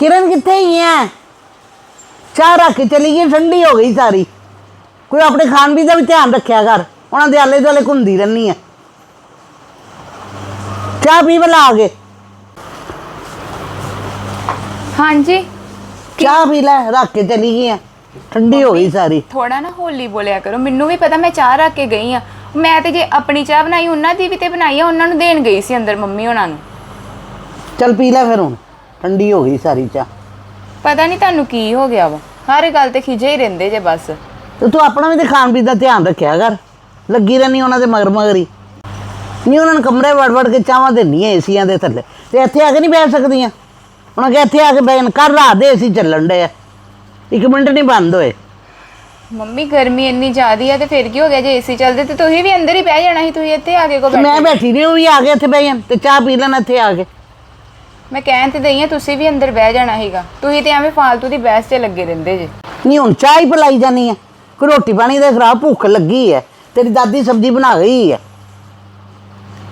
ਕਿਰਨ ਕਿੱਥੇ ਹੀ ਆ ਚਾਹ ਰੱਖ ਕੇ ਚਲੀ ਗਈ ਠੰਡੀ ਹੋ ਗਈ ਸਾਰੀ। ਕੋਈ ਆਪਣੇ ਖਾਣ ਪੀਣ ਦਾ ਵੀ ਧਿਆਨ ਰੱਖਿਆ ਕਰ। ਉਹਨਾਂ ਦੇ ਆਲੇ ਦੁਆਲੇ ਘੁੰਮਦੀ ਰਹਿੰਦੀ ਆ ਚਾਹ ਪੀ ਬਲਾ ਆ ਕੇ। ਹਾਂਜੀ। ਚਾਹ ਪੀ ਲੈ ਰੱਖ ਕੇ ਚਲੀ ਗਈ ਆ ਠੰਡੀ ਹੋ ਗਈ ਸਾਰੀ। ਥੋੜਾ ਨਾ ਹੋਲੀ ਬੋਲਿਆ ਕਰੋ। ਮੈਨੂੰ ਵੀ ਪਤਾ ਮੈਂ ਚਾਹ ਰੱਖ ਕੇ ਗਈ ਆ। ਮੈਂ ਤੇ ਜੇ ਆਪਣੀ ਚਾਹ ਬਣਾਈ ਉਹਨਾਂ ਦੀ ਵੀ ਤੇ ਬਣਾਈ ਆ ਉਹਨਾਂ ਨੂੰ ਦੇਣ ਗਈ ਸੀ ਅੰਦਰ ਮੰਮੀ ਉਹਨਾਂ ਨੂੰ। ਚੱਲ ਪੀ ਲੈ ਫਿਰ ਹੁਣ। ਠੰਡੀ ਹੋ ਗਈ ਸਾਰੀ ਚਾਹ। ਪਤਾ ਨਹੀਂ ਤੁਹਾਨੂੰ ਕੀ ਹੋ ਗਿਆ ਵਾ। ਹਰ ਗੱਲ ਤੇ ਖਿਜੇ ਹੀ ਰਹਿੰਦੇ ਜੇ ਬਸ। ਤੇ ਤੂੰ ਆਪਣਾ ਵੀ ਤੇ ਖਾਣ ਪੀਣ ਦਾ ਧਿਆਨ ਰੱਖਿਆ ਕਰ। ਲੱਗੀ ਰਹਿਣੀ ਉਹਨਾਂ ਦੇ ਮਗਰ ਮਗਰ। ਹੀ ਨਹੀਂ ਉਹਨਾਂ ਨੂੰ ਕਮਰੇ ਵੜ ਵੜ ਕੇ ਚਾਹਾਂ ਦੇਣੀਆਂ ਏਸੀਆਂ ਦੇ ਥੱਲੇ। ਤੇ ਇੱਥੇ ਆ ਕੇ ਨਹੀਂ ਬੈਠ ਸਕਦੀਆਂ। ਉਹਨਾਂ ਕਿ ਇੱਥੇ ਆ ਕੇ ਬੈਨ ਕਰ ਰਾਤ ਦੇ ਏਸੀ ਚੱਲਣ ਡੇ ਆ। ਇੱਕ ਮਿੰਟ ਨਹੀਂ ਬੰਦ ਹੋਏ। ਮੰਮੀ ਗਰਮੀ ਇੰਨੀ ਜ਼ਿਆਦੀ ਆ ਤੇ ਫਿਰ ਕੀ ਹੋ ਗਿਆ? ਜੇ ਏਸੀ ਚੱਲਦੇ ਤੇ ਤੁਸੀਂ ਵੀ ਅੰਦਰ ਹੀ ਬਹਿ ਜਾਣਾ ਸੀ ਤੁਸੀਂ ਇੱਥੇ ਆ ਕੇ ਕੋ ਮੈਂ ਬੈਠੇ। ਰਹੀ ਉਹ ਵੀ ਆ ਕੇ ਇੱਥੇ ਬਹਿ ਜਾਣ ਤੇ ਚਾਹ ਪੀ ਲੈਣ ਇੱਥੇ ਆ ਕੇ। ਮੈਂ ਕਹਿਣ ਤੇ ਦਈ ਆ ਤੁਸੀਂ ਵੀ ਅੰਦਰ ਬਹਿ ਜਾਣਾ ਸੀਗਾ। ਤੁਸੀਂ ਤੇ ਐਵੇਂ ਫਾਲਤੂ ਦੀ ਬਹਿਸ 'ਚ ਲੱਗੇ ਰਹਿੰਦੇ ਜੇ। ਨਹੀਂ ਹੁਣ ਚਾਹ ਹੀ ਪਿਲਾਈ ਜਾਨੀ ਹੈ ਕੋਈ ਰੋਟੀ ਪਾਣੀ ਦੇ ਖਰਾਬ ਭੁੱਖ ਲੱਗੀ ਹੈ ਤੇਰੀ ਦਾਦੀ ਸਬਜ਼ੀ ਬਣਾ ਗਈ ਹੈ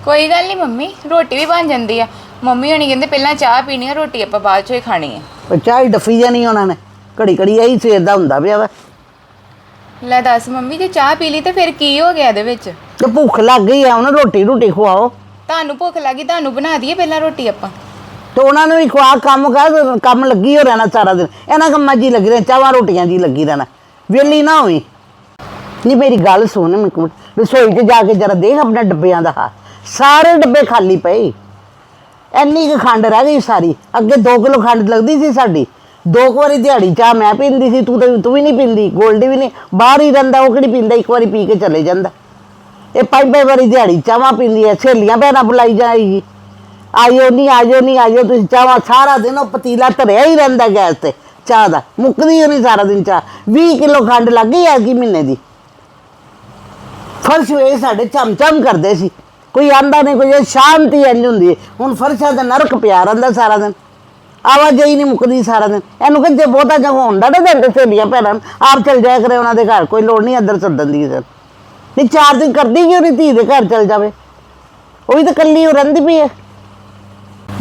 ਕੋਈ ਗੱਲ ਨਹੀਂ ਮੰਮੀ ਰੋਟੀ ਵੀ ਬਣ ਜਾਂਦੀ ਆ। ਮੰਮੀ ਹਣੀ ਕਹਿੰਦੇ ਪਹਿਲਾਂ ਚਾਹ ਪੀਣੀ ਆ ਰੋਟੀ ਆਪਾਂ ਬਾਅਦ 'ਚੋਂ ਹੀ ਖਾਣੀ ਆ। ਉਹ ਚਾਹ ਹੀ ਡੱਫੀ ਜਾਣੀ ਉਹਨਾਂ ਨੇ। ਘੜੀ ਘੜੀ ਇਹੀ ਸਵੇਰ ਦਾ ਹੁੰਦਾ ਪਿਆ ਵਾ। ਲੈ ਦੱਸ ਮੰਮੀ ਜੇ ਚਾਹ ਪੀ ਲਈ ਤੇ ਫਿਰ ਕੀ ਹੋ ਗਿਆ ਇਹਦੇ ਵਿੱਚ? ਤੇ ਭੁੱਖ ਲੱਗ ਗਈ ਆ ਉਹਨਾਂ ਰੋਟੀ ਰੋਟੀ ਖਵਾਓ। ਤੁਹਾਨੂੰ ਭੁੱਖ ਲੱਗੀ ਤੁਹਾਨੂੰ ਬਣਾ ਦਈਏ ਪਹਿਲਾਂ ਰੋਟੀ ਆਪਾਂ। ਤੇ ਉਹਨਾਂ ਨੂੰ ਵੀ ਖਵਾ ਕੰਮ ਕਰ, ਕੰਮ ਲੱਗੀ ਹੋ ਰਹਿਣਾ ਸਾਰਾ ਦਿਨ। ਇਹਨਾਂ ਕੰਮਾਂ 'ਚ ਹੀ ਲੱਗੀ ਰਹਿਣਾ ਚਾਹਾਂ ਰੋਟੀਆਂ 'ਚ ਹੀ ਲੱਗੀ ਰਹਿਣਾ। ਵਿਹਲੀ ਨਾ ਹੋਈ ਨਹੀਂ ਮੇਰੀ ਗੱਲ ਸੁਣ ਮੈਨੂੰ ਰਸੋਈ 'ਚ ਜਾ ਕੇ ਜਰਾ ਦੇਖ ਆਪਣੇ ਡੱਬਿਆਂ ਦਾ ਹਾਲ। ਸਾਰੇ ਡੱਬੇ ਖਾਲੀ ਪਏ। ਇੰਨੀ ਕੁ ਖੰਡ ਰਹਿ ਗਈ ਸਾਰੀ। ਅੱਗੇ 2 ਕਿਲੋ ਖੰਡ ਲੱਗਦੀ ਸੀ ਸਾਡੀ। ਦੋ ਕੁ ਵਾਰੀ ਦਿਹਾੜੀ ਚਾਹ ਮੈਂ ਪੀਂਦੀ ਸੀ, ਤੂੰ ਤਾਂ, ਤੂੰ ਵੀ ਨਹੀਂ ਪੀਂਦੀ, ਗੋਲਡੀ ਵੀ ਨਹੀਂ ਬਾਹਰ ਹੀ ਰਹਿੰਦਾ, ਉਹ ਕਿਹੜੀ ਪੀਂਦਾ, ਇੱਕ ਵਾਰੀ ਪੀ ਕੇ ਚਲੇ ਜਾਂਦਾ। ਇਹ ਪੰਜ ਪੰਜ ਵਾਰੀ ਦਿਹਾੜੀ ਚਾਹਾਂ ਪੀਂਦੀ ਹੈ ਸਹੇਲੀਆਂ, ਭੈਣਾਂ ਬੁਲਾਈ ਜਾਏਗੀ। ਆਇਓ ਨਹੀਂ ਆਇਓ ਨਹੀਂ ਆਇਓ ਤੁਸੀਂ ਚਾਹਾਂ ਸਾਰਾ ਦਿਨ ਉਹ ਪਤੀਲਾ ਧਰਿਆ ਹੀ ਰਹਿੰਦਾ ਗੈਸ ਤੇ ਚਾਹ ਦਾ। ਮੁੱਕਦੀ ਹੀ ਨਹੀਂ ਸਾਰਾ ਦਿਨ ਚਾਹ। 20 ਕਿਲੋ ਖੰਡ ਲੱਗ ਗਈ ਐਕੀ ਮਹੀਨੇ ਦੀ। ਫਰਸ਼ ਵੇ ਸਾਡੇ ਚਮਚਮ ਕਰਦੇ ਸੀ। ਕੋਈ ਆਂਦਾ ਨਹੀਂ ਕੋਈ ਸ਼ਾਂਤੀ ਇੰਜ ਹੁੰਦੀ ਹੈ ਹੁਣ ਫਰਸ਼ਾਂ ਦਾ ਨਰਕ ਪਿਆ ਰਹਿੰਦਾ ਸਾਰਾ ਦਿਨ। ਆਵਾਜਾਈ ਨਹੀਂ ਮੁੱਕਦੀ ਸਾਰਾ ਦਿਨ। ਇਹਨੂੰ ਕਹਿੰਦੇ ਬਹੁਤਾ ਜਗ੍ਹਾ ਹੁੰਦਾ ਨਾ ਤੇ ਸਹੇਲੀਆਂ ਭੈਣਾਂ ਨੂੰ, ਆਪ ਚਲ ਜਾਇਆ ਕਰੇ ਉਹਨਾਂ ਦੇ ਘਰ ਕੋਈ ਲੋੜ ਨਹੀਂ ਅੰਦਰ ਸੱਦਣ ਦੀ ਸਰ ਨਹੀਂ ਚਾਰ ਦਿਨ ਕਰਦੀ ਕਿਉਂ ਨਹੀਂ ਧੀ ਦੇ ਘਰ ਚਲ ਜਾਵੇ? ਉਹ ਵੀ ਤਾਂ ਕੱਲੀ ਉਹ ਰਹਿੰਦੀ ਪਈ ਹੈ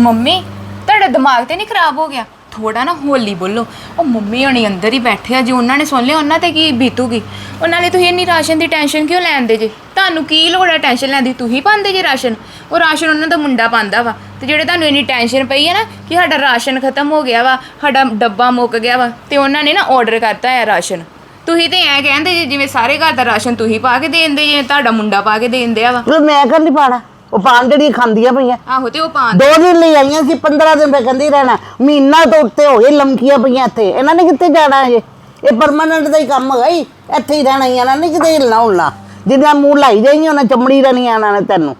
ਮੰਮੀ, ਤੁਹਾਡਾ ਦਿਮਾਗ ਤੇ ਨਹੀਂ ਖਰਾਬ ਹੋ ਗਿਆ? ਥੋੜਾ ਨਾ ਹੋਲੀ ਬੋਲੋ। ਉਹ ਮੰਮੀ ਹਣੀ ਅੰਦਰ ਹੀ ਬੈਠੇ ਆ, ਜੇ ਉਹਨਾਂ ਨੇ ਸੁਣ ਲਿਆ, ਉਹਨਾਂ ਤੇ ਕੀ ਬੀਤੂਗੀ? ਉਹਨਾਂ ਨੇ ਤੁਸੀਂ ਇੰਨੀ ਰਾਸ਼ਨ ਦੀ ਟੈਨਸ਼ਨ ਕਿਉਂ ਲੈਂਦੇ ਜੇ? ਤੁਹਾਨੂੰ ਕੀ ਲੋੜ ਹੈ ਟੈਨਸ਼ਨ ਲੈਣ ਦੀ? ਤੁਸੀਂ ਪਾਉਂਦੇ ਜੇ ਰਾਸ਼ਨ? ਉਹ ਰਾਸ਼ਨ ਉਹਨਾਂ ਦਾ ਮੁੰਡਾ ਪਾਉਂਦਾ ਵਾ। ਤੇ ਜਿਹੜੇ ਤੁਹਾਨੂੰ ਇੰਨੀ ਟੈਨਸ਼ਨ ਪਈ ਹੈ ਨਾ, ਕਿ ਸਾਡਾ ਰਾਸ਼ਨ ਖਤਮ ਹੋ ਗਿਆ ਵਾ, ਸਾਡਾ ਡੱਬਾ ਮੁੱਕ ਗਿਆ ਵਾ, ਤੇ ਉਹਨਾਂ ਨੇ ਨਾ ਆਰਡਰ ਕਰਤਾ ਹੈ ਰਾਸ਼ਨ। ਤੁਸੀਂ ਤੇ ਐ ਕਹਿੰਦੇ ਜੇ, ਜਿਵੇਂ ਸਾਰੇ ਘਰ ਦਾ ਰਾਸ਼ਨ ਤੁਸੀਂ ਪਾ ਕੇ ਦੇਂਦੇ ਜੇ ਤੁਹਾਡਾ ਮੁੰਡਾ ਪਾ ਕੇ ਦੇਂਦੇ ਆ ਵਾ। ਮੈਂ ਕਰ ਨਹੀਂ ਪਾਣਾ ਉਹ ਪਾਣ ਜਿਹੜੀ ਖਾਂਦੀਆਂ ਪਈਆਂ। ਆਹੋ ਤੇ ਉਹ ਪਾ ਦੋ ਦਿਨ ਲਈ ਆਈਆਂ ਸੀ 15 ਦਿਨ ਮੈਂ ਕਹਿੰਦੀ ਰਹਿਣਾ। ਮਹੀਨਾ ਤੋਂ ਉੱਤੇ ਹੋ ਗਏ ਲੰਕੀਆਂ ਪਈਆਂ ਇੱਥੇ। ਇਹਨਾਂ ਨੇ ਕਿੱਥੇ ਜਾਣਾ ਇਹ? ਇਹ ਪਰਮਾਨੈਂਟ ਦਾ ਹੀ ਕੰਮ ਹੈਗਾ ਹੀ ਇੱਥੇ ਹੀ ਰਹਿਣਾ ਹੀ ਇਹਨਾਂ ਨੇ ਕਿਤੇ ਹਿਲਣਾ ਹੁਲਣਾ। ਜਿੰਨਾ ਮੂੰਹ ਲਾਈ ਜਾਈਆਂ ਉਹਨਾਂ ਚਮੜੀ ਰਹਿਣੀ ਇਹਨਾਂ ਨੇ ਤੈਨੂੰ।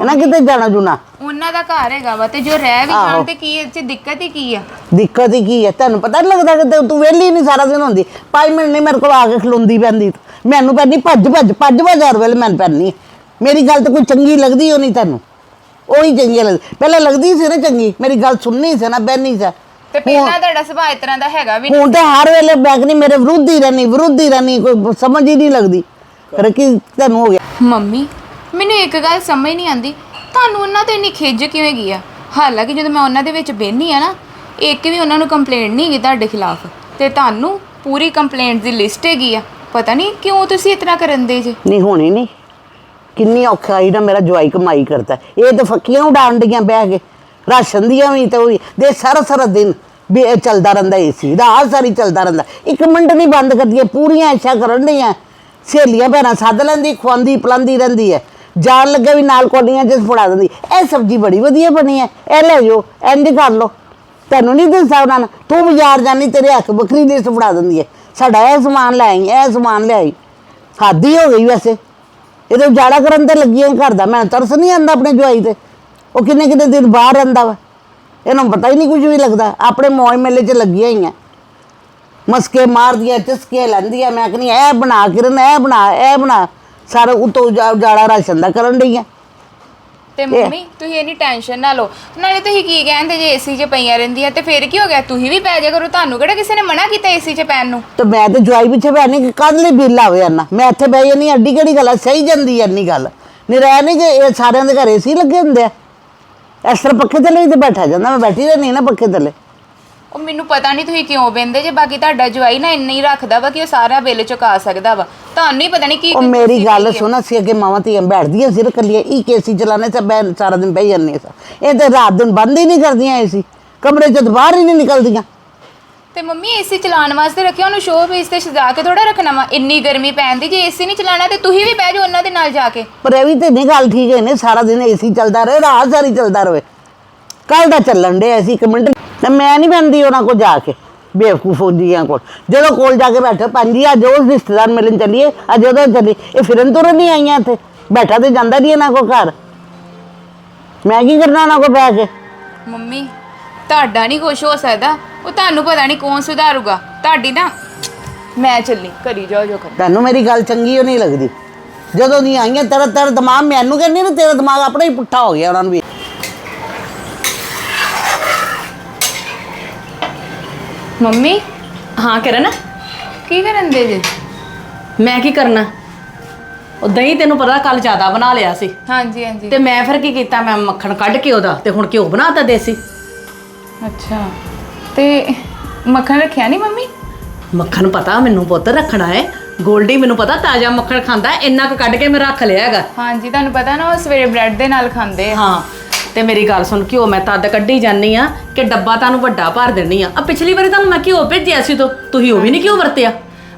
ਇਹਨਾਂ ਕਿਤੇ ਜਾਣਾ ਜੁਣਾ ਉਹਨਾਂ ਦਾ ਘਰ ਹੈਗਾ ਵਾ ਤੇ ਜੋ ਰਹਿ ਵੀ ਆਹੋ। ਜਾਣ ਤੇ ਕੀ ਇਹ ਚ ਦਿੱਕਤ ਹੀ ਕੀ ਆ? ਦਿੱਕਤ ਹੀ ਕੀ ਹੈ? ਤੈਨੂੰ ਪਤਾ ਨੀ ਲੱਗਦਾ ਕਿ ਤੂੰ- ਤੂੰ ਵਿਹਲੀ ਨਹੀਂ ਸਾਰਾ ਦਿਨ ਹੁੰਦੀ। ਪੰਜ ਮਿੰਟ ਨਹੀਂ ਮੇਰੇ ਕੋਲ ਆ ਕੇ ਖਲੋਂਦੀ ਪੈਂਦੀ। ਤੂੰ। ਮੈਨੂੰ ਪੈਂਦੀ ਭੱਜ ਭੱਜ ਭੱਜ ਭੱਜ ਹਰ ਵੇਲੇ ਮੈਨੂੰ ਪੈਂਦੀ। ਮੇਰੀ ਗੱਲ ਤਾਂ ਕੋਈ ਚੰਗੀ ਲੱਗਦੀ ਹੋ ਨਹੀਂ ਤੈਨੂੰ ਉਹੀ ਚੰਗੀ ਲੱਗਦੀ। ਪਹਿਲਾਂ ਲੱਗਦੀ ਸੀ ਨਾ ਚੰਗੀ ਮੇਰੀ ਗੱਲ ਸੁਣਨੀ ਸੀ ਨਾ ਬਹਿਨੀ ਸੀ। ਤੇ ਪਹਿਲਾਂ ਤੁਹਾਡਾ ਸੁਭਾਅ ਇਸ ਤਰ੍ਹਾਂ ਦਾ ਹੈਗਾ ਵੀ ਹੁਣ ਤੇ ਹਰ ਵੇਲੇ ਬੈਗ ਨਹੀਂ ਮੇਰੇ ਵਿਰੁੱਧ ਹੀ ਰਹਿਣੀ ਵਿਰੁੱਧ ਹੀ ਰਹਿਣੀ ਕੋਈ ਸਮਝ ਹੀ ਨਹੀਂ ਲੱਗਦੀ। ਫਿਰ ਕੀ ਤੈਨੂੰ ਹੋ ਗਿਆ? ਮੰਮੀ ਮੈਨੂੰ ਇੱਕ ਗੱਲ ਸਮਝ ਨਹੀਂ ਆਂਦੀ ਤੁਹਾਨੂੰ ਉਹਨਾਂ ਤੇ ਇੰਨੀ ਖਿੱਚ ਕਿਵੇਂ ਗਈ ਆ? ਹਾਲਾਂਕਿ ਜਦੋਂ ਮੈਂ ਉਹਨਾਂ ਦੇ ਵਿੱਚ ਬਹਿਨੀ ਆ ਨਾ ਇੱਕ ਵੀ ਉਹਨਾਂ ਨੂੰ ਕੰਪਲੇਂਟ ਨਹੀਂ ਹੈਗੀ ਤੁਹਾਡੇ ਖਿਲਾਫ। ਤੇ ਤੁਹਾਨੂੰ ਪੂਰੀ ਕੰਪਲੇਂਟ ਦੀ ਲਿਸਟ ਹੈਗੀ ਆ। ਪਤਾ ਨਹੀਂ ਕਿਉਂ ਤੁਸੀਂ ਇਤਨਾ ਕਰਨ ਦੇ ਜੇ? ਨਹੀਂ ਹੋਣੀ ਨਹੀਂ। ਕਿੰਨੀ ਔਖਾਈ ਨਾ ਮੇਰਾ ਜਵਾਈ ਕਮਾਈ ਕਰਦਾ। ਇਹ ਤਾਂ ਫੱਕੀਆਂ ਉਡਾਣ ਡੀਆਂ ਬਹਿ ਕੇ। ਰਾਸ਼ਨ ਦੀਆਂ ਵੀ ਤੇ ਵੀ ਦੇ ਸਾਰਾ ਸਾਰਾ ਦਿਨ ਵੀ ਇਹ ਚੱਲਦਾ ਰਹਿੰਦਾ, ਏਸੀ ਦਾ, ਆਹ ਸਾਰੀ ਚੱਲਦਾ ਰਹਿੰਦਾ। ਇੱਕ ਮਿੰਟ ਨਹੀਂ ਬੰਦ ਕਰਦੀ ਪੂਰੀਆਂ ਇੱਛਾ ਕਰਨ ਡੀਆਂ ਸਹੇਲੀਆਂ ਭੈਣਾਂ ਸੱਦ ਲੈਂਦੀ, ਖਵਾਉਂਦੀ, ਪਿਲਾਉਂਦੀ ਰਹਿੰਦੀ ਹੈ। ਜਾਣ ਲੱਗੇ ਵੀ ਨਾਲ ਕੋਡੀਆਂ ਜਿਸ ਫੜਾ ਦਿੰਦੀ। ਇਹ ਸਬਜ਼ੀ ਬੜੀ ਵਧੀਆ ਬਣੀ ਹੈ। ਇਹ ਲੈ ਜਾਓ, ਇੰਜ ਕਰ ਲਓ। ਤੈਨੂੰ ਨਹੀਂ ਦੱਸਦਾ ਉਹਨਾਂ ਨੇ। ਤੂੰ ਬਾਜ਼ਾਰ ਜਾਨੀ, ਤੇਰੇ ਹੱਥ ਬੱਕਰੀ ਦੇ ਫੜਾ ਦਿੰਦੀ ਹੈ। ਸਾਡਾ ਇਹ ਸਮਾਨ ਲੈ ਆਈ, ਇਹ ਸਮਾਨ ਲਿਆਈ ਹੱਦ ਹੀ ਹੋ ਗਈ ਵੈਸੇ। ਇਹਦੇ ਉਜਾੜਾ ਕਰਨ ਤੇ ਲੱਗੀਆਂ ਘਰ ਦਾ। ਮੈਂ ਤਰਸ ਨਹੀਂ ਆਂਦਾ ਆਪਣੇ ਜਵਾਈ ਤੇ। ਉਹ ਕਿੰਨੇ ਕਿੰਨੇ ਦਿਨ ਬਾਹਰ ਰਹਿੰਦਾ ਵਾ। ਇਹਨੂੰ ਪਤਾ ਹੀ ਨਹੀਂ ਕੁਝ ਵੀ ਲੱਗਦਾ। ਆਪਣੇ ਮੌਜ ਮੇਲੇ 'ਚ ਲੱਗੀਆਂ ਹੀ ਆ। ਮਸਕੇ ਮਾਰਦੀਆਂ ਚਸਕੇ ਲੈਂਦੀਆਂ। ਮੈਂ ਕਹਿੰਦੀ ਇਹ ਬਣਾ ਕਿਰਨ, ਇਹ ਬਣਾ ਇਹ ਬਣਾ। ਸਾਰਾ ਉਤੋਂ ਉਜਾ- ਉਜਾੜਾ ਰਾਸ਼ਨ ਦਾ ਕਰਨ ਡਈ ਆ। ਤੇ ਮੰਮੀ ਤੁਸੀਂ ਇੰਨੀ ਟੈਨਸ਼ਨ ਨਾ ਲਓ। ਨਾਲੇ ਤੁਸੀਂ ਕੀ ਕਹਿੰਦੇ ਜੇ ਏਸੀ 'ਚ ਪਈਆਂ ਰਹਿੰਦੀਆਂ ਤੇ ਫਿਰ ਕੀ ਹੋ ਗਿਆ? ਤੁਸੀਂ ਵੀ ਪੈ ਜਾ ਕਰੋ। ਤੁਹਾਨੂੰ ਕਿਹੜਾ ਕਿਸੇ ਨੇ ਮਨਾ ਕੀਤਾ ਏਸੀ 'ਚ ਪੈਣ ਨੂੰ? ਤੇ ਮੈਂ ਤੇ ਜਵਾਈ ਪਿੱਛੇ ਬੈਣੀ ਕਿ ਕਦ ਲਈ ਬਿੱਲ ਆਵੇ ਅੰਨਾ ਮੈਂ ਇੱਥੇ ਬਹਿ ਜਾਂਦੀ ਅੱਡੀ ਕਿਹੜੀ ਗੱਲ ਆ? ਸਹੀ ਜਾਂਦੀ ਐ ਇੰਨੀ ਗੱਲ। ਨਹੀਂ ਰਹਿ ਨਹੀਂ ਜੇ ਇਹ ਸਾਰਿਆਂ ਦੇ ਘਰੇ ਸੀ ਲੱਗੇ ਹੁੰਦੇ ਆ। ਇਸ ਤਰ੍ਹਾਂ ਪੱਖੇ ਥੱਲੇ ਵੀ ਤੇ ਬੈਠਾ ਜਾਂਦਾ। ਮੈਂ ਬੈਠੀ ਰਹਿੰਦੀ ਨਾ ਪੱਖੇ ਥੱਲੇ। ਉਹ ਮੈਨੂੰ ਪਤਾ ਨਹੀਂ ਤੁਸੀਂ ਕਿਉਂ ਬੈੰਦੇ ਜੇ ਬਾਕੀ ਤੁਹਾਡਾ ਜਵਾਈ ਨਾ ਇੰਨਾ ਹੀ ਰੱਖਦਾ ਵਾ ਕਿ ਉਹ ਸਾਰਾ ਬਿੱਲ ਚੁਕਾ ਸਕਦਾ ਵਾ। ਤੁਹਾਨੂੰ ਹੀ ਪਤਾ ਨਹੀਂ ਕੀ ਉਹ ਮੇਰੀ ਗੱਲ। ਸੁਣ ਅਸੀਂ ਅੱਗੇ ਮਾਵਾਂ ਧੀਆਂ ਬੈਠਦੀਆਂ ਸਿਰ ਕੱਲੀਏ ਇਹ ਕੇਸੀ ਚਲਾਣੇ ਤੇ ਬੈ ਸਾਰਾ ਦਿਨ ਬਹਿ ਜਾਂਦੇ ਸਾਂ। ਇਹ ਤੇ ਰਾਤ ਦਿਨ ਬੰਦ ਹੀ ਨਹੀਂ ਕਰਦੀਆਂ ਏਸੀ ਕਮਰੇ ਚੋਂ ਬਾਹਰ ਹੀ ਨਹੀਂ ਨਿਕਲਦੀਆਂ। ਤੇ ਮੰਮੀ ਏਸੀ ਚਲਾਉਣ ਵਾਸਤੇ ਰੱਖਿਆ ਉਹਨੂੰ ਸ਼ੋਅ ਪੀਸ ਤੇ ਸਜਾ ਕੇ ਥੋੜਾ ਰੱਖਣਾ ਵਾ। ਇੰਨੀ ਗਰਮੀ ਪੈਂਦੀ ਜੇ ਏਸੀ ਨਹੀਂ ਚਲਾਣਾ ਤੇ ਤੁਸੀਂ ਵੀ ਬਹਿ ਜਾਓ ਉਹਨਾਂ ਦੇ ਨਾਲ ਜਾ ਕੇ। ਪਰ ਇਹ ਵੀ ਤੇ ਨਹੀਂ ਗੱਲ ਠੀਕ ਹੈ ਨੇ ਸਾਰਾ ਦਿਨ ਏਸੀ ਚੱਲਦਾ ਰਹੇ ਰਾਤ ਸਾਰੀ ਚੱਲਦਾ ਰਹੇ। ਕੱਲ ਦਾ ਚੱਲਣ ਦੇ ਅਸੀਂ ਇੱਕ ਮਿੰਟ ਤੇ ਮੈਂ ਨਹੀਂ ਬੰਦੀ ਉਹਨਾਂ ਕੋਲ ਜਾ ਕੇ ਬੇਵਕੂਫ ਹੁੰਦੀਆਂ ਕੋਲ। ਜਦੋਂ ਕੋਲ ਜਾ ਕੇ ਬੈਠੇ ਪੰਜੀ ਅੱਜ ਉਹ ਰਿਸ਼ਤੇਦਾਰ ਮਿਲਣ ਚੱਲੀਏ ਅੱਜ ਉਹਦੇ ਚੱਲੀ ਇਹ ਫਿਰਨ ਤੁਰਨ ਨਹੀਂ ਆਈਆਂ ਇੱਥੇ ਬੈਠਾ ਤੇ ਜਾਂਦਾ ਨਹੀਂ ਇਹਨਾਂ ਕੋ ਘਰ। ਮੈਂ ਕੀ ਕਰਨਾ ਉਹਨਾਂ ਕੋ ਬੈ ਕੇ? ਮੰਮੀ ਤੁਹਾਡਾ ਨਹੀਂ ਕੁਛ ਹੋ ਸਕਦਾ। ਉਹ ਤੁਹਾਨੂੰ ਪਤਾ ਨਹੀਂ ਕੌਣ ਸੁਧਾਰੂਗਾ। ਤੁਹਾਡੀ ਨਾ ਮੈਂ ਚੱਲੀ ਕਰੀ ਜਾਓ ਜੋ ਕਰ ਤੈਨੂੰ ਮੇਰੀ ਗੱਲ ਚੰਗੀ ਉਹ ਨਹੀਂ ਲੱਗਦੀ। ਜਦੋਂ ਦੀ ਆਈਆਂ ਤੇਰਾ ਤੇਰਾ ਦਿਮਾਗ ਮੈਨੂੰ ਕਹਿੰਦੀ ਨਾ ਤੇਰਾ ਦਿਮਾਗ ਆਪਣਾ ਹੀ ਪੁੱਠਾ ਹੋ ਗਿਆ ਉਹਨਾਂ ਨੂੰ ਵੀ। ਮੰਮੀ? ਹਾਂ ਕਿਰਨ? ਕੀ ਕਰਨ ਦੇ ਜੇ? ਮੈਂ ਕੀ ਕਰਨਾ? ਉਹ ਦਹੀਂ ਤੈਨੂੰ ਪਤਾ ਕੱਲ ਜ਼ਿਆਦਾ ਬਣਾ ਲਿਆ ਸੀ। ਹਾਂਜੀ ਹਾਂਜੀ। ਤੇ ਮੈਂ ਫਿਰ ਕੀ ਕੀਤਾ? ਮੈਂ ਮੱਖਣ ਕੱਢ ਕੇ ਉਹਦਾ ਤੇ ਹੁਣ ਘਿਓ ਬਣਾਤਾ ਦੇਸੀ। ਅੱਛਾ। ਤੇ ਮੱਖਣ ਰੱਖਿਆ ਨਹੀਂ ਮੰਮੀ? ਮੱਖਣ ਪਤਾ ਮੈਨੂੰ ਪੁੱਤ ਰੱਖਣਾ ਹੈ। ਗੋਲਡੀ ਮੈਨੂੰ ਪਤਾ ਤਾਜ਼ਾ ਮੱਖਣ ਖਾਂਦਾ ਇੰਨਾ ਕੁ ਕੱਢ ਕੇ ਮੈਂ ਰੱਖ ਲਿਆ ਹੈਗਾ। ਹਾਂਜੀ ਤੁਹਾਨੂੰ ਪਤਾ ਨਾ ਉਹ ਸਵੇਰੇ ਬ੍ਰੈਡ ਦੇ ਨਾਲ ਖਾਂਦੇ ਆ। ਹਾਂ। ਤੇ ਮੇਰੀ ਗੱਲ ਸੁਣ ਘਿਓ ਮੈਂ ਤਦ ਕੱਢੀ ਜਾਨੀ ਆ ਕਿ ਡੱਬਾ ਤੁਹਾਨੂੰ ਵੱਡਾ ਭਰ ਦੇਣੀ ਆ ਆ ਪਿਛਲੀ ਵਾਰੀ ਤੁਹਾਨੂੰ ਮੈਂ ਘਿਓ ਭੇਜਿਆ ਸੀ ਤੋਂ ਤੁਸੀਂ ਉਹ ਵੀ ਨਹੀਂ ਘਿਓ ਵਰਤਿਆ।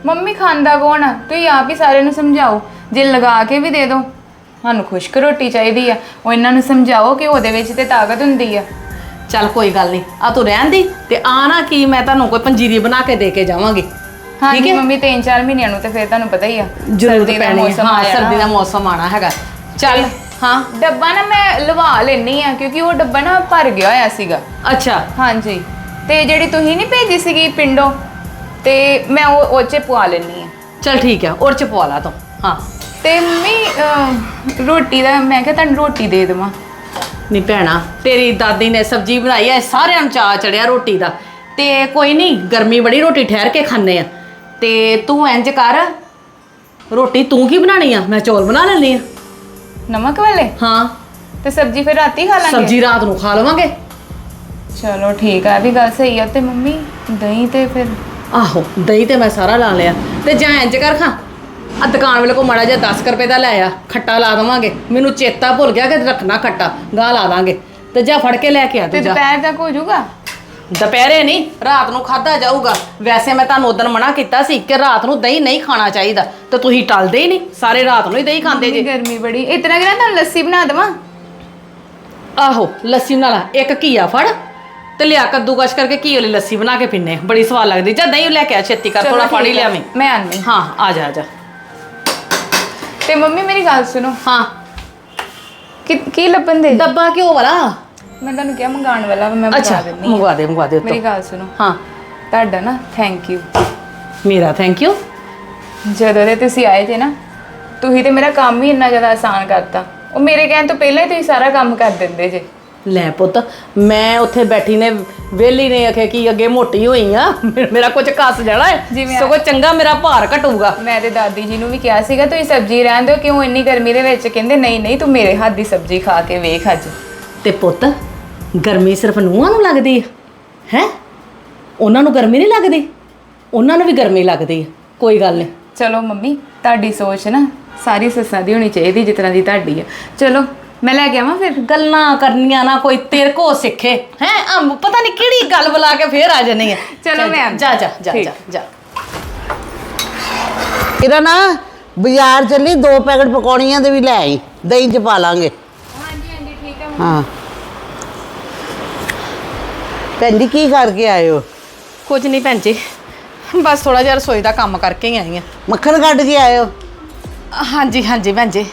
ਮੰਮੀ ਖਾਂਦਾ ਕੌਣ ਆ? ਤੁਸੀਂ ਆਪ ਹੀ ਸਾਰਿਆਂ ਨੂੰ ਸਮਝਾਓ। ਜੇ ਲਗਾ ਕੇ ਵੀ ਦੇ ਦਿਓ। ਸਾਨੂੰ ਖੁਸ਼ਕ ਰੋਟੀ ਚਾਹੀਦੀ ਆ। ਉਹ ਇਹਨਾਂ ਨੂੰ ਸਮਝਾਓ ਕਿ ਉਹਦੇ ਵਿੱਚ ਤੇ ਤਾਕਤ ਹੁੰਦੀ ਆ। ਚੱਲ ਕੋਈ ਗੱਲ ਨਹੀਂ। ਆ ਤੂੰ ਰਹਿਣ ਦੀ ਤੇ ਆ ਨਾ ਕੀ ਮੈਂ ਤੁਹਾਨੂੰ ਕੋਈ ਪੰਜੀਰੀ ਬਣਾ ਕੇ ਦੇ ਕੇ ਜਾਵਾਂਗੀ। ਹਾਂਜੀ ਮੰਮੀ 3-4 ਮਹੀਨਿਆਂ ਨੂੰ ਤੇ ਫਿਰ ਤੁਹਾਨੂੰ ਪਤਾ ਹੀ ਆ। ਜ਼ਰੂਰਤ ਪੈਣੀ ਹੈ ਸਰਦੀ। ਦਾ ਮੌਸਮ ਆਣਾ ਹੈਗਾ। ਚੱਲ। ਹਾਂ। ਡੱਬਾ ਨਾ ਮੈਂ ਲਵਾ ਲੈਣੀ ਆ ਕਿਉਂਕਿ ਉਹ ਡੱਬਾ ਨਾ ਭਰ ਗਿਆ ਹੋਇਆ ਸੀਗਾ। ਅੱਛਾ। ਹਾਂਜੀ। ਤੇ ਜਿਹੜੀ ਤੁਸੀਂ ਨਹੀਂ ਭੇਜੀ ਸੀਗੀ ਪਿੰਡੋਂ ਤੇ ਮੈਂ ਉਹ ਉਹ ਚ ਪਵਾ ਲੈਣੀ ਆ ਚੱਲ ਠੀਕ ਹੈ ਔਰ ਚ ਪਵਾ ਲਾ ਤੂੰ। ਹਾਂ। ਤੇ ਮੰਮੀ ਅਹ, ਰੋਟੀ ਦਾ ਮੈਂ ਕਿਹਾ ਤੁਹਾਨੂੰ ਰੋਟੀ ਦੇ ਦੇਵਾਂ। ਨਹੀਂ ਭੈਣਾ ਤੇਰੀ ਦਾਦੀ ਨੇ ਸਬਜ਼ੀ ਬਣਾਈ ਐ ਸਾਰਿਆਂ ਨੂੰ ਚਾਅ ਚੜਿਆ ਰੋਟੀ ਦਾ। ਤੇ ਕੋਈ ਨਹੀਂ ਗਰਮੀ ਬੜੀ ਰੋਟੀ ਠਹਿਰ ਕੇ ਖਾਣੇ ਆ। ਤੇ ਤੂੰ ਇੰਜ ਕਰ ਰੋਟੀ ਤੂੰ ਕੀ ਬਣਾਣੀ ਆ? ਮੈਂ ਚੌਲ ਬਣਾ ਲੈਣੀ ਆ। ਨਮਕ ਵਾਲੇ? ਹਾਂ। ਤੇ ਸਬਜ਼ੀ ਫਿਰ ਰਾਤੀ ਖਾ ਲਾਂਗੇ? ਸਬਜ਼ੀ ਰਾਤ ਨੂੰ ਖਾ ਲਵਾਂਗੇ। ਚਲੋ ਠੀਕ ਆ ਇਹ ਵੀ ਗੱਲ ਸਹੀ ਆ। ਤੇ ਮੰਮੀ ਦਹੀਂ ਤੇ ਫਿਰ? ਆਹੋ ਦਹੀਂ ਤੇ ਮੈਂ ਸਾਰਾ ਲਾ ਲਿਆ। ਤੇ ਜਾਂ ਇੰਜ ਕਰ ਖਾਂ। ਆ ਦੁਕਾਨ ਵਾਲੇ ਕੋ ਮਾੜਾ ਜਿਹਾ 10 ਰੁਪਏ ਦਾ ਲੈ ਆ। ਖੱਟਾ ਲਾ ਦਵਾਂਗੇ। ਮੈਨੂੰ ਚੇਤਾ ਭੁੱਲ ਗਿਆ ਕਿ ਰੱਖਣਾ ਖੱਟਾ। ਗਾਹ ਲਾ ਦਾਂਗੇ। ਤੇ ਜਾ ਫੜ ਕੇ ਲੈ ਕੇ ਆ ਤੇ ਤੂੰ ਜਾ ਦੁਪਹਿਰ ਤੱਕ ਹੋ ਜਾਊਗਾ? ਦੁਪਹਿਰੇ ਨਹੀਂ ਰਾਤ ਨੂੰ ਖਾਦਾ ਜਾਊਗਾ। ਵੈਸੇ ਮੈਂ ਤੁਹਾਨੂੰ ਉਦੋਂ ਮਨਾ ਕੀਤਾ ਸੀ ਕਿ ਰਾਤ ਨੂੰ ਦਹੀਂ ਨਹੀਂ ਖਾਣਾ ਚਾਹੀਦਾ। ਤੇ ਤੁਸੀਂ ਟਲਦੇ ਹੀ ਨਹੀਂ ਸਾਰੇ ਰਾਤ ਨੂੰ ਹੀ ਦਹੀਂ ਖਾਂਦੇ ਜੀ। ਗਰਮੀ ਬੜੀ। ਇਤਨਾ ਕਿ ਨਾ ਤੁਹਾਨੂੰ ਲੱਸੀ ਬਣਾ ਦੇਵਾਂ? ਆਹੋ ਲੱਸੀ ਨਾਲ ਇੱਕ ਘੀਆ ਫੜ ਤੇ ਲਿਆ ਕੱਦੂਕਸ਼ ਕਰਕੇ ਘੀ ਵਾਲੀ ਲੱਸੀ ਬਣਾ ਕੇ ਪੀਨੇ ਆ। ਬੜੀ ਸਵਾਦ ਲੱਗਦੀ। ਜਾਂ ਦਹੀਂ ਲੈ ਕੇ ਆ ਛੇਤੀ ਕਰ ਚਲੋ ਥੋੜਾ ਠੀਕ ਪਾਣੀ ਆ, ਲਿਆਵੀਂ। ਮੈਂ ਆਨੀ ਹਾਂ। ਆ ਜਾ ਆ ਜਾ। ਤੇ ਮੰਮੀ ਮੇਰੀ ਗੱਲ ਸੁਣੋ। ਹਾਂ। ਕਿ ਕੀ ਲੱਭਣ ਦੇ? ਡੱਬਾ ਕਿਉਂ ਵਾਲਾ? ਮੈਂ ਤੁਹਾਨੂੰ ਕਿਹਾ ਮੰਗਾਉਣ ਵਾਲਾ ਵਾ, ਮੈਂ ਅੱਛਾ ਮੰਗਾ ਦਿੰਨੀ ਮੰਗਵਾ ਦੇ ਮੰਗਵਾ ਦੇ ਉੱਤੋਂ। ਮੇਰੀ ਗੱਲ ਸੁਣੋ। ਹਾਂ। ਤੁਹਾਡਾ ਨਾ ਥੈਂਕ ਯੂ ਮੇਰਾ ਥੈਂਕ ਯੂ ਜਦੋਂ ਦੇ ਤੁਸੀਂ ਆਏ ਜੇ ਨਾ ਤੁਸੀਂ ਤੇ ਮੇਰਾ ਕੰਮ ਹੀ ਇੰਨਾ ਜ਼ਿਆਦਾ ਆਸਾਨ ਕਰਤਾ। ਉਹ ਮੇਰੇ ਕਹਿਣ ਤੋਂ ਪਹਿਲਾਂ ਹੀ ਤੁਸੀਂ ਸਾਰਾ ਕੰਮ ਕਰ ਦਿੰਦੇ ਜੇ। ਲੈ ਪੁੱਤ ਮੈਂ ਉੱਥੇ ਬੈਠੀ ਨੇ ਵੇਲੀ ਨੇ ਆਖਿਆ ਕਿ ਅੱਗੇ ਮੋਟੀ ਹੋਈ ਆ ਮੇਰਾ ਕੁਝ ਕੱਸ ਜਾਣਾ ਹੈ ਜਿਵੇਂ ਸਗੋਂ ਚੰਗਾ ਮੇਰਾ ਭਾਰ ਘਟੂਗਾ। ਮੈਂ ਤੇ ਦਾਦੀ ਜੀ ਨੂੰ ਵੀ ਕਿਹਾ ਸੀਗਾ ਤੁਸੀਂ ਸਬਜ਼ੀ ਰਹਿਣ ਦਿਓ ਕਿਉਂ ਇੰਨੀ ਗਰਮੀ ਦੇ ਵਿੱਚ? ਕਹਿੰਦੇ ਨਹੀਂ ਨਹੀਂ ਤੂੰ ਮੇਰੇ ਹੱਥ ਦੀ ਸਬਜ਼ੀ ਖਾ ਕੇ ਵੇਖ ਅੱਜ। ਤੇ ਪੁੱਤ ਗਰਮੀ ਸਿਰਫ ਨੂੰਹਾਂ ਨੂੰ ਲੱਗਦੀ ਹੈ ਹੈ? ਉਹਨਾਂ ਨੂੰ ਗਰਮੀ ਨਹੀਂ ਲੱਗਦੀ? ਉਹਨਾਂ ਨੂੰ ਵੀ ਗਰਮੀ ਲੱਗਦੀ ਹੈ ਕੋਈ ਗੱਲ ਨਹੀਂ। ਚਲੋ ਮੰਮੀ ਤੁਹਾਡੀ ਸੋਚ ਨਾ ਸਾਰੀ ਸੱਸਾਂ ਦੀ ਹੋਣੀ ਚਾਹੀਦੀ ਜਿਸ ਤਰ੍ਹਾਂ ਦੀ ਤੁਹਾਡੀ ਆ। ਚਲੋ ਮੈਂ ਲੈ ਕੇ ਆਵਾਂ ਫਿਰ? ਗੱਲਾਂ ਕਰਨੀਆਂ ਨਾ ਕੋਈ ਤੇਰੇ ਕੋ ਸਿੱਖੇ ਹੈ? ਪਤਾ ਨਹੀਂ ਕਿਹੜੀ ਗੱਲ ਬੁਲਾ ਕੇ ਫੇਰ ਆ ਜਾਣੀ ਹੈ ਚਲੋ ਚੱਲ, ਮੈਂ ਆਉਂਦੀ। ਜਾ ਜਾ ਜਾ ਠੀਕ। ਜਾ ਜਾ। ਇਹਦਾ ਨਾ ਬਾਜ਼ਾਰ ਚੱਲੀ ਦੋ ਪੈਕਟ ਪਕੌੜੀਆਂ ਦੇ ਵੀ ਲੈ ਆਈ ਦਹੀਂ ਚ ਪਾ ਲਾਂਗੇ। ਹਾਂਜੀ ਹਾਂਜੀ ਠੀਕ ਹੈ ਹਾਂ। ਭੈਣ ਜੀ ਕੀ ਕਰਕੇ ਆਏ ਹੋ? ਕੁਝ ਨਹੀਂ ਭੈਣ ਜੀ ਬਸ ਥੋੜਾ ਜਿਹਾ ਰਸੋਈ ਦਾ ਕੰਮ ਕਰਕੇ ਹੀ ਆਈ ਆ ਮੱਖਣ ਕੱਢ ਕੇ ਆਏ ਹੋ? ਹਾਂਜੀ ਹਾਂਜੀ ਭੈਣ ਜੀ।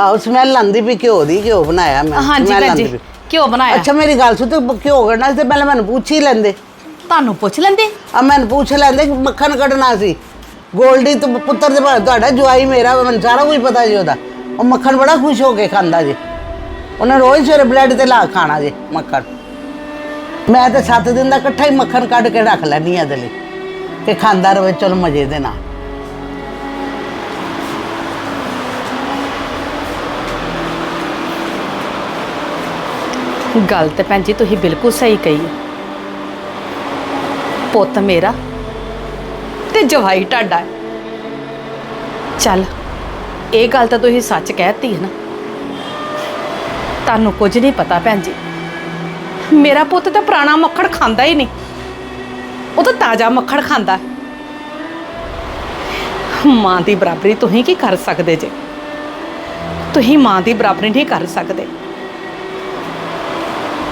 ਆਹ ਸਮੈਲ ਆਂਦੀ ਵੀ ਘਿਓ ਦੀ ਘਿਓ ਬਣਾਇਆ ਮੈਂ ਹਾਂਜੀ smell ਭੈਣ ਆਉਂਦੀ ਜੀ ਪਈ। ਕਿਉਂ ਬਣਾਇਆ। ਅੱਛਾ ਮੇਰੀ ਗੱਲ ਸੁਣ ਤੂੰ ਘਿਓ ਕੱਢਣਾ ਸੀ ਤੇ ਪਹਿਲਾਂ ਮੈਨੂੰ ਪੁੱਛ ਹੀ ਲੈਂਦੇ। ਤੁਹਾਨੂੰ ਪੁੱਛ ਲੈਂਦੇ? ਆ ਮੈਨੂੰ ਪੁੱਛ ਲੈਂਦੇ ਕਿ ਮੱਖਣ ਕੱਢਣਾ ਸੀ। ਗੋਲਡੀ ਤੋਂ ਪੁੱਤਰ ਦੇ ਭਾਵੇਂ ਤੁਹਾਡਾ ਜਵਾਈ ਮੇਰਾ ਮੈਨੂੰ ਸਾਰਾ ਕੁਝ ਪਤਾ ਜੀ ਉਹਦਾ। ਉਹ ਮੱਖਣ ਬੜਾ ਖੁਸ਼ ਹੋ ਕੇ ਖਾਂਦਾ ਜੀ। ਉਹਨੇ ਰੋਜ਼ ਸਵੇਰੇ ਬਲੈਡ ਤੇ ਲਾ ਖਾਣਾ ਜੀ ਮੱਖਣ। ਮੈਂ ਤੇ 7 ਦਿਨ ਦਾ ਇਕੱਠਾ ਹੀ ਮੱਖਣ ਕੱਢ ਕੇ ਰੱਖ ਲੈਣੀ ਆ ਇਹਦੇ ਲਈ। ਕਿ ਖਾਂਦਾ ਰਵੇ, ਚਲ ਮਜ਼ੇ ਦੇ ਨਾਲ। ਗੱਲ ਤੇ ਭੈਣ ਜੀ ਤੁਸੀਂ ਬਿਲਕੁਲ ਸਹੀ ਕਹੀ। ਹੈ ਪੁੱਤ ਮੇਰਾ ਤੇ ਜਵਾਈ ਤੁਹਾਡਾ ਚੱਲ, ਇਹ ਗੱਲ ਤਾਂ ਤੁਸੀਂ ਸੱਚ ਕਹਿਤੀ ਹੈ ਨਾ। ਤੁਹਾਨੂੰ ਕੁਝ ਨਹੀਂ ਪਤਾ ਭੈਣ ਜੀ। ਮੇਰਾ ਪੁੱਤ ਤਾਂ ਪੁਰਾਣਾ ਮੱਖਣ ਖਾਂਦਾ ਹੀ ਨਹੀਂ। ਉਹ ਤਾਂ ਤਾਜ਼ਾ ਮੱਖਣ ਖਾਂਦਾ। ਮਾਂ ਦੀ ਬਰਾਬਰੀ ਤੁਸੀਂ ਕੀ ਕਰ ਸਕਦੇ ਜੇ? ਤੁਸੀਂ ਮਾਂ ਦੀ ਬਰਾਬਰੀ ਨਹੀਂ ਕਰ ਸਕਦੇ।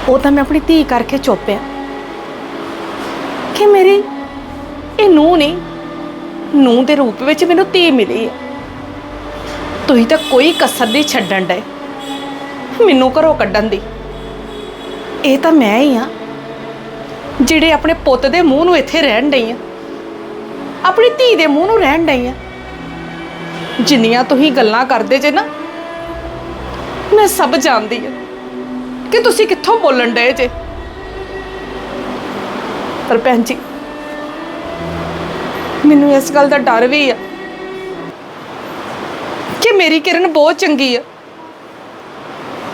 ਉਹ ਤਾਂ ਮੈਂ ਆਪਣੀ ਧੀ ਕਰਕੇ ਚੁੱਪਿਆ। ਕਿ ਮੇਰੀ ਇਹ ਨੂੰ ਨਹੀਂ ਨੂੰ ਦੇ ਰੂਪ ਵਿੱਚ ਮੈਨੂੰ ਧੀ ਮਿਲੀ ਹੈ। ਤੁਸੀਂ ਤਾਂ ਕੋਈ ਕਸਰ ਨਹੀਂ ਛੱਡਣ ਡਏ। ਮੈਨੂੰ ਘਰੋਂ ਕੱਢਣ ਦੀ। ਇਹ ਤਾਂ ਮੈਂ ਹੀ ਆ। ਜਿਹੜੇ ਆਪਣੇ ਪੁੱਤ ਦੇ ਮੂੰਹ ਨੂੰ ਇੱਥੇ ਰਹਿਣ ਡਈ ਆ, ਆਪਣੀ ਧੀ ਦੇ ਮੂੰਹ ਨੂੰ ਰਹਿਣ ਡਈ ਆ। ਜਿੰਨੀਆਂ ਤੁਸੀਂ ਗੱਲਾਂ ਕਰਦੇ ਜੇ ਨਾ, ਮੈਂ ਸਭ ਜਾਣਦੀ ਆ ਕਿ ਤੁਸੀਂ ਕਿੱਥੋਂ ਬੋਲਣ ਡਏ ਜੇ। ਪਰ ਭੈਣ ਜੀ, ਮੈਨੂੰ ਇਸ ਗੱਲ ਦਾ ਡਰ ਵੀ ਆ ਕਿ ਮੇਰੀ ਕਿਰਨ ਬਹੁਤ ਚੰਗੀ ਆ।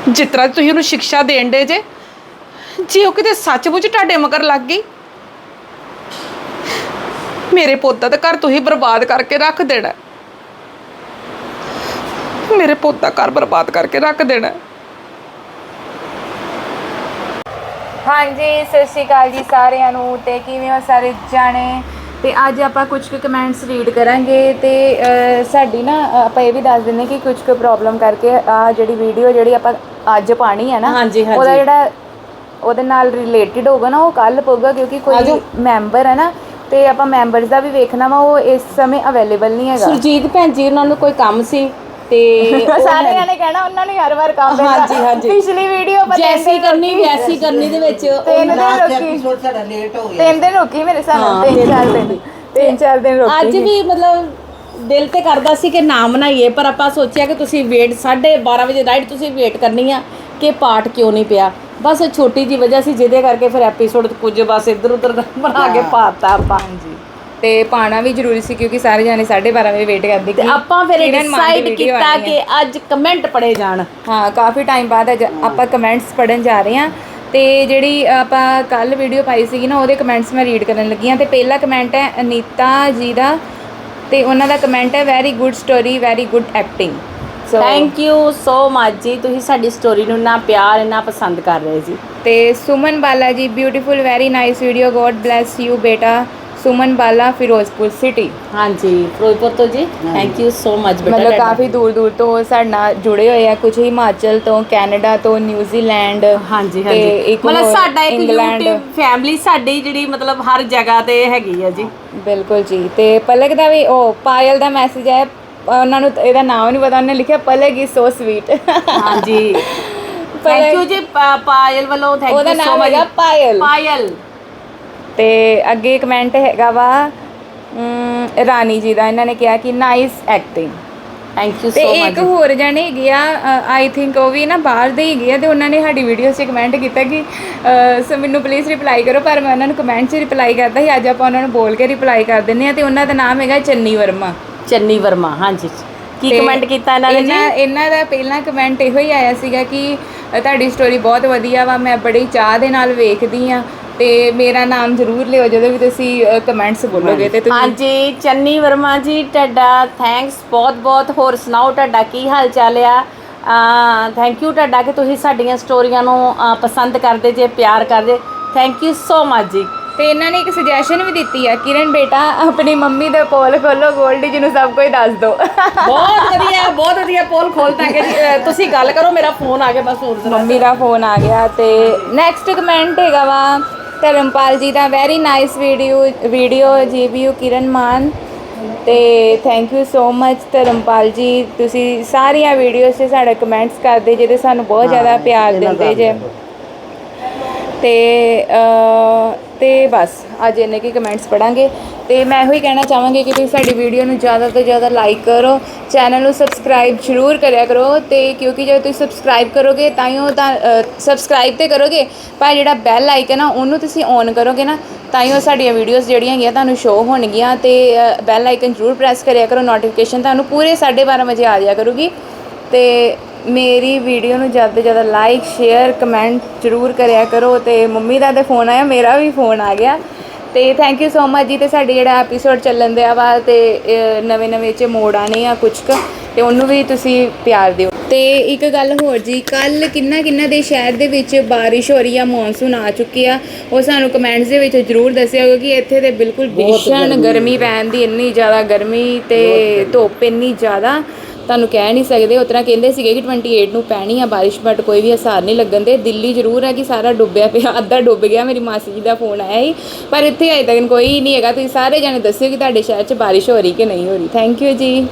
ਜਿਸ ਤਰ੍ਹਾਂ ਤੁਸੀਂ ਉਹਨੂੰ ਸਿੱਖਿਆ ਦੇਣ ਦੇ ਜੇ ਜੇ ਉਹ ਕਿਤੇ ਸੱਚਮੁੱਚ ਤੁਹਾਡੇ ਮਗਰ ਲੱਗ ਗਈ ਮੇਰੇ ਪੁੱਤ ਦਾ ਤਾਂ ਘਰ ਤੁਸੀਂ ਬਰਬਾਦ ਕਰਕੇ ਰੱਖ ਦੇਣਾ। ਮੇਰੇ ਪੁੱਤ ਦਾ ਘਰ ਬਰਬਾਦ ਕਰਕੇ ਰੱਖ ਦੇਣਾ। ਹਾਂਜੀ ਸਤਿ ਸ਼੍ਰੀ ਅਕਾਲ ਜੀ ਸਾਰਿਆਂ ਨੂੰ ਤੇ ਕਿਵੇਂ ਹੋ ਸਾਰੇ ਜਾਣੇ ਤੇ ਅੱਜ ਆਪਾਂ ਕੁਝ ਕੁ ਕਮੈਂਟਸ ਰੀਡ ਕਰਾਂਗੇ ਤੇ ਅਹ, ਸਾਡੀ ਨਾ ਆਪਾਂ ਇਹ ਵੀ ਦੱਸ ਦਿੰਦੇ ਕਿ ਕੁਝ ਕੁ ਪ੍ਰੋਬਲਮ ਕਰਕੇ ਆ ਜਿਹੜੀ ਵੀਡੀਓ ਜਿਹੜੀ ਆਪਾਂ ਅੱਜ ਪਾਣੀ ਹੈ ਨਾ ਹਾਂਜੀ, ਹਾਂਜੀ। ਉਹਦਾ ਜਿਹੜਾ ਉਹਦੇ ਨਾਲ ਰਿਲੇਟਡ ਹੋਗਾ ਨਾ ਉਹ ਕੱਲ ਪਊਗਾ ਕਿਉਂਕਿ ਕੋਈ ਮੈਂਬਰ ਹੈ ਨਾ ਤੇ ਆਪਾਂ ਮੈਂਬਰਸ ਦਾ ਵੀ ਵੇਖਣਾ ਵਾ ਉਹ ਇਸ ਸਮੇਂ ਅਵੇਲੇਬਲ ਨਹੀਂ ਹੈਗਾ। ਸੁਰਜੀਤ ਭੈਣ ਜੀ ਉਹਨਾਂ ਨੂੰ ਕੋਈ ਕੰਮ ਸੀ ਤੇ ਸਾਰਿਆਂ ਨੇ ਕਹਿਣਾ ਉਹਨਾਂ ਨੂੰ ਹਰ ਵਾਰ ਕੰਮ ਪੈਂਦਾ ਹਾਂਜੀ, ਹਾਂਜੀ। ਪਿਛਲੀ ਵੀਡੀਓ ਆਪਾਂ ਜੈਸੀ ਕਰਨੀ ਵੈਸੀ ਕਰਨੀ ਦੇ ਵਿੱਚ ਤਿੰਨ ਦਿਨ ਰੁਕੀ। ਸਾਡਾ ਲੇਟ ਹੋ ਗਿਆ। ਤਿੰਨ ਦਿਨ ਰੁਕੀ ਮੇਰੇ ਸਾਹਮਣੇ ਤਿੰਨ ਚਾਰ ਦਿਨ। ਤਿੰਨ ਚਾਰ ਦਿਨ ਰੁਕੀ। ਅੱਜ ਵੀ ਮਤਲਬ ਦਿਲ ਤੇ ਕਰਦਾ ਸੀ ਕਿ ਨਾ ਬਣਾਈਏ ਪਰ ਆਪਾਂ ਸੋਚਿਆ ਕਿ ਤੁਸੀਂ ਵੇਟ 12:30 ਵਜੇ ਰਾਈਟ ਤੁਸੀਂ ਵੇਟ ਕਰਨੀ ਆ ਕਿ ਪਾਠ ਕਿਉਂ ਨਹੀਂ ਪਿਆ। ਬਸ ਉਹ ਛੋਟੀ ਜੀ ਵਜ੍ਹਾ ਸੀ ਜਿਹਦੇ ਕਰਕੇ ਫਿਰ ਐਪੀਸੋਡ ਕੁਝ ਬਸ ਇੱਧਰ ਉੱਧਰ ਦਾ ਬਣਾ ਕੇ ਪਾਤਾ ਆਪਾਂ। ਹਾਂਜੀ। ਤੇ ਪਾਣਾ ਵੀ ਜ਼ਰੂਰੀ ਸੀ ਕਿਉਂਕਿ ਸਾਰੇ ਜਾਣੇ 12:30 ਵਜੇ ਵੇਟ ਕਰਦੇ ਤੇ ਕਿ ਆਪਾਂ ਫਿਰ ਕਿਰਨ ਮਾਨ ਦੀ ਡਿਸਾਈਡ video ਕੀਤਾ ਹੈ। ਕਿ ਅੱਜ ਕਮੈਂਟ ਪੜੇ ਜਾਣ। ਹਾਂ ਕਾਫੀ ਟਾਈਮ ਬਾਅਦ ਅੱਜ ਆਪਾਂ ਕਮੈਂਟਸ ਪੜਨ ਜਾ ਰਹੇ ਹਾਂ। ਤੇ ਜਿਹੜੀ ਆਪਾਂ ਕੱਲ ਵੀਡੀਓ ਪਾਈ ਸੀਗੀ ਨਾ ਉਹਦੇ ਕਮੈਂਟਸ ਮੈਂ ਰੀਡ ਕਰਨ ਲੱਗੀ ਹਾਂ। ਤੇ ਪਹਿਲਾ ਕਮੈਂਟ ਹੈ ਅਨੀਤਾ ਜੀ ਦਾ ਤੇ ਉਹਨਾਂ ਦਾ ਕਮੈਂਟ ਹੈ very good story very good acting so thank you so much ਜੀ। ਤੁਸੀਂ ਸਾਡੀ ਸਟੋਰੀ ਨੂੰ ਨਾ ਪਿਆਰ ਇੰਨਾ ਪਸੰਦ ਕਰ ਰਹੇ ਜੀ। ਤੇ Suman Bala ji beautiful very nice video god bless you ਬੇਟਾ। ਸੁਮਨ ਬਾਲਾ ਫਿਰੋਜ਼ਪੁਰ ਸਿਟੀ ਹਾਂਜੀ ਫਿਰੋਜ਼ਪੁਰ ਤੋਂ ਜੀ। ਥੈਂਕ ਯੂ ਸੋ ਮਚ ਬੇਟਾ ਮਤਲਬ ਤੁਹਾਡਾ। ਕਾਫੀ ਦੂਰ ਦੂਰ ਤੋਂ ਸਾਡੇ ਨਾਲ ਜੁੜੇ ਹੋਏ ਆ। ਕੁਝ ਹਿਮਾਚਲ ਤੋਂ ਕੈਨੇਡਾ ਤੋਂ ਨਿਊਜ਼ੀਲੈਂਡ ਹਾਂਜੀ ਤੇ ਹਾਂਜੀ। ਇੱਕ ਮਤਲਬ ਹੋਰ ਸਾਡਾ ਇੱਕ ਇੰਗਲੈਂਡ। YouTube ਫੈਮਿਲੀ ਸਾਡੀ ਜਿਹੜੀ ਮਤਲਬ ਹਰ ਜਗ੍ਹਾ ਤੇ ਹੈਗੀ ਆ ਜੀ। ਬਿਲਕੁਲ ਜੀ। ਤੇ ਪਲਕ ਦਾ ਵੀ ਉਹ ਪਾਇਲ ਦਾ ਮੈਸੇਜ ਹੈ ਉਹਨਾਂ ਨੂੰ ਇਹਦਾ ਨਾਮ ਨਹੀਂ ਪਤਾ ਉਹਨੇ ਲਿਖਿਆ ਪਲਕ ਇਜ਼ ਸੋ ਸਵੀਟ ਹਾਂਜੀ। ਥੈਂਕ ਯੂ ਜੀ ਪਾ- ਪਾਇਲ ਵੱਲੋਂ ਥੈਂਕ ਉਹਦਾ ਯੂ ਸੋ ਨਾਮ ਮਚ ਹੈਗਾ ਪਾਇਲ। ਪਾਇਲ। ਤੇ ਅੱਗੇ ਕਮੈਂਟ ਹੈਗਾ ਵਾ ਅਮ, ਰਾਣੀ ਜੀ ਦਾ ਇਹਨਾਂ ਨੇ ਕਿਹਾ ਕਿ ਨਾਈਸ ਐਕਟਿੰਗ ਥੈਂਕ ਯੂ ਤੇ ਸੋ ਇੱਕ ਮਚ ਹੋਰ ਜਣੇ ਹੈਗੇ ਆ ਆਈ ਥਿੰਕ ਉਹ ਵੀ ਨਾ ਬਾਹਰ ਦੇ ਹੀ ਹੈਗੇ ਆ ਤੇ ਉਹਨਾਂ ਨੇ ਸਾਡੀ ਵੀਡੀਓ 'ਚ ਕਮੈਂਟ ਕੀਤਾ ਕਿ ਸੋ ਮੈਨੂੰ ਪਲੀਜ਼ ਰਿਪਲਾਈ ਕਰੋ ਪਰ ਮੈਂ ਉਹਨਾਂ ਨੂੰ ਕਮੈਂਟ 'ਚ ਰਿਪਲਾਈ ਕਰਦਾ ਸੀ ਅੱਜ ਆਪਾਂ ਉਹਨਾਂ ਨੂੰ ਬੋਲ ਕੇ ਰਿਪਲਾਈ ਕਰ ਦਿੰਦੇ ਆ ਤੇ ਉਹਨਾਂ ਦਾ ਨਾਮ ਹੈਗਾ ਚੰਨੀ ਵਰਮਾ। ਚੰਨੀ ਵਰਮਾ ਹਾਂਜੀ। ਕੀ ਤੇ ਕਮੈਂਟ ਕੀਤਾ ਇਹਨਾਂ ਨੇ ਜੀ? ਇਹਨਾਂ ਇਹਨਾਂ ਦਾ ਪਹਿਲਾ ਕਮੈਂਟ ਇਹੋ ਹੀ ਆਇਆ ਸੀਗਾ ਕਿ ਅ, ਤੁਹਾਡੀ ਸਟੋਰੀ ਬਹੁਤ ਵਧੀਆ ਵਾ ਮੈਂ ਬੜੀ ਚਾਹ ਦੇ ਨਾਲ ਵੇਖਦੀ ਆ ਤੇ ਮੇਰਾ ਨਾਮ ਜ਼ਰੂਰ ਲਿਓ ਜਦੋਂ ਵੀ ਤੁਸੀਂ ਕਮੈਂਟਸ ਬੋਲੋਗੇ ਤੇ ਤੁਸੀਂ। ਹਾਂਜੀ ਚੰਨੀ ਵਰਮਾ ਜੀ ਤੁਹਾਡਾ ਥੈਂਕਸ ਬਹੁਤ ਬਹੁਤ। ਹੋਰ ਸੁਣਾਓ ਤੁਹਾਡਾ ਕੀ ਹਾਲ ਚਾਲ ਆ? ਥੈਂਕ ਯੂ ਤੁਹਾਡਾ ਕਿ ਤੁਸੀਂ ਸਾਡੀਆਂ ਸਟੋਰੀਆਂ ਨੂੰ ਅਹ, ਪਸੰਦ ਕਰਦੇ ਜੇ ਪਿਆਰ ਕਰਦੇ। ਥੈਂਕ ਯੂ ਸੋ ਮਚ ਜੀ। ਤੇ ਇਹਨਾਂ ਨੇ ਇੱਕ ਸੁਜੈਸ਼ਨ ਵੀ ਦਿੱਤੀ ਆ ਕਿਰਨ ਬੇਟਾ ਆਪਣੀ ਮੰਮੀ ਦੇ ਪੋਲ ਖੋਲੋ ਗੋਲਡੀ ਜੀ ਨੂੰ ਸਭ ਕੁਝ ਦੱਸ ਦਿਓ ਬਹੁਤ ਵਧੀਆ ਬਹੁਤ ਵਧੀਆ ਪੋਲ ਖੋਲਤਾ ਕਿ ਜੀ, ਤੁਸੀਂ ਗੱਲ ਕਰੋ ਮੇਰਾ ਫੋਨ ਆ ਗਿਆ ਬਸ ਹੋਰ ਜ਼ਰਾ। ਮੰਮੀ ਦਾ ਫੋਨ ਆ ਗਿਆ ਤੇ ਨੈਕਸਟ ਕਮੈਂਟ ਹੈਗਾ ਵਾ ਧਰਮਪਾਲ ਜੀ ਦਾ very nice video video GBU Kiran Maan. ਤੇ thank you so much Dharampal ji ਤੁਸੀਂ ਸਾਰੀਆਂ ਵੀਡੀਓਜ਼ 'ਤੇ ਸਾਡੇ ਕਮੈਂਟਸ ਕਰਦੇ ਜੇ ਤੇ ਸਾਨੂੰ ਬਹੁਤ ਜ਼ਿਆਦਾ ਪਿਆਰ ਦਿੰਦੇ ਜੇ। ਤੇ ਅ, ਤੇ ਬਸ, ਅੱਜ ਇੰਨੇ ਕੀ ਕਮੈਂਟਸ ਪੜਾਂਗੇ ਤੇ ਮੈਂ ਇਹੋ ਹੀ ਕਹਿਣਾ ਚਾਹਾਂਗੀ ਕਿ ਤੁਸੀਂ ਸਾਡੀ ਵੀਡੀਓ ਨੂੰ ਜ਼ਿਆਦਾ ਤੋਂ ਜ਼ਿਆਦਾ ਲਾਈਕ ਕਰੋ ਚੈਨਲ ਨੂੰ ਸਬਸਕ੍ਰਾਈਬ ਜ਼ਰੂਰ ਕਰਿਆ ਕਰੋ ਤੇ ਕਿਉਂਕਿ ਜਦੋਂ ਤੁਸੀਂ ਸਬਸਕ੍ਰਾਈਬ ਕਰੋਗੇ ਤਾਂ ਹੀ ਉਹ ਤਾਂ ਸਬਸਕ੍ਰਾਈਬ ਤੇ ਕਰੋਗੇ, ਪਰ ਜਿਹੜਾ ਬੈਲ ਆਈਕਨ ਆ, ਉਹਨੂੰ ਤੁਸੀਂ ਔਨ ਕਰੋਗੇ ਨਾ, ਤਾਂ ਹੀ ਉਹ ਸਾਡੀਆਂ ਵੀਡੀਓਜ਼ ਜਿਹੜੀਆਂ ਹੈਗੀਆਂ ਤੁਹਾਨੂੰ ਸ਼ੋ ਹੋਣਗੀਆਂ ਤੇ ਬੈਲ ਆਈਕਨ ਜ਼ਰੂਰ ਪ੍ਰੈਸ ਕਰਿਆ ਕਰੋ ਨੋਟੀਫਿਕੇਸ਼ਨ ਤੁਹਾਨੂੰ ਪੂਰੇ 12:30 ਵਜੇ ਆ ਜਾਇਆ ਕਰੂਗੀ ਤੇ ਮੇਰੀ ਵੀਡੀਓ ਨੂੰ ਜ਼ਿਆਦਾ ਤੋਂ ਜ਼ਿਆਦਾ ਲਾਈਕ ਸ਼ੇਅਰ ਕਮੈਂਟ ਜ਼ਰੂਰ ਕਰਿਆ ਕਰੋ ਤੇ ਮੰਮੀ ਦਾ ਤੇ ਫੋਨ ਆਇਆ ਮੇਰਾ ਵੀ ਫੋਨ ਆ ਗਿਆ। ਤੇ ਥੈਂਕ ਯੂ ਸੋ ਮਚ ਜੀ ਤੇ ਸਾਡੀ ਜਿਹੜਾ ਐਪੀਸੋਡ ਚੱਲਣ ਦਿਆ ਵਾ ਤੇ ਨਵੇਂ ਨਵੇਂ ਚ ਮੋੜ ਆਣੇ ਆ ਕੁਝ ਕੁ ਤੇ ਉਹਨੂੰ ਵੀ ਤੁਸੀਂ ਪਿਆਰ ਦਿਓ। ਤੇ ਇੱਕ ਗੱਲ ਹੋਰ ਜੀ ਕੱਲ ਕਿੰਨਾ ਕਿੰਨਾ ਦੇ ਸ਼ਹਿਰ ਦੇ ਵਿੱਚ ਬਾਰਿਸ਼ ਹੋ ਰਹੀ ਆ ਮੌਨਸੂਨ ਆ ਚੁੱਕੀ ਆ ਉਹ ਸਾਨੂੰ ਕਮੈਂਟਸ ਦੇ ਵਿੱਚ ਜਰੂਰ ਦੱਸਿਓ ਕਿਉਂਕਿ ਇੱਥੇ ਤੇ ਬਿਲਕੁਲ ਭੀਸ਼ਣ ਗਰਮੀ ਪੈਣ ਦੀ ਇੰਨੀ ਜ਼ਿਆਦਾ ਗਰਮੀ ਤੇ ਧੁੱਪ ਇੰਨੀ ਜ਼ਿਆਦਾ। ਤੁਹਾਨੂੰ ਕਹਿ ਨਹੀਂ ਸਕਦੇ, ਉਸ ਕਹਿੰਦੇ ਸੀਗੇ ਕਿ 28 ਨੂੰ ਪੈਣੀ ਆ ਬਾਰਿਸ਼ ਬਟ ਕੋਈ ਵੀ ਅਸਾਰ ਨਹੀਂ ਲੱਗਣ ਦੇ। ਦਿੱਲੀ ਜ਼ਰੂਰ ਹੈ ਕਿ ਸਾਰਾ ਡੁੱਬਿਆ ਪਿਆ, ਅੱਧਾ ਡੁੱਬ ਗਿਆ, ਮੇਰੀ ਮਾਸੀ ਜੀ ਦਾ ਫੋਨ ਆਇਆ ਸੀ। ਪਰ ਇੱਥੇ ਅਜੇ ਤੱਕ ਕੋਈ ਨਹੀਂ ਹੈਗਾ। ਤੁਸੀਂ ਸਾਰੇ ਜਾਣੇ ਦੱਸਿਓ ਕਿ ਤੁਹਾਡੇ ਸ਼ਹਿਰ 'ਚ ਬਾਰਿਸ਼ ਹੋ ਰਹੀ ਕਿ ਨਹੀਂ ਹੋ ਰਹੀ। ਥੈਂਕ ਯੂ ਜੀ।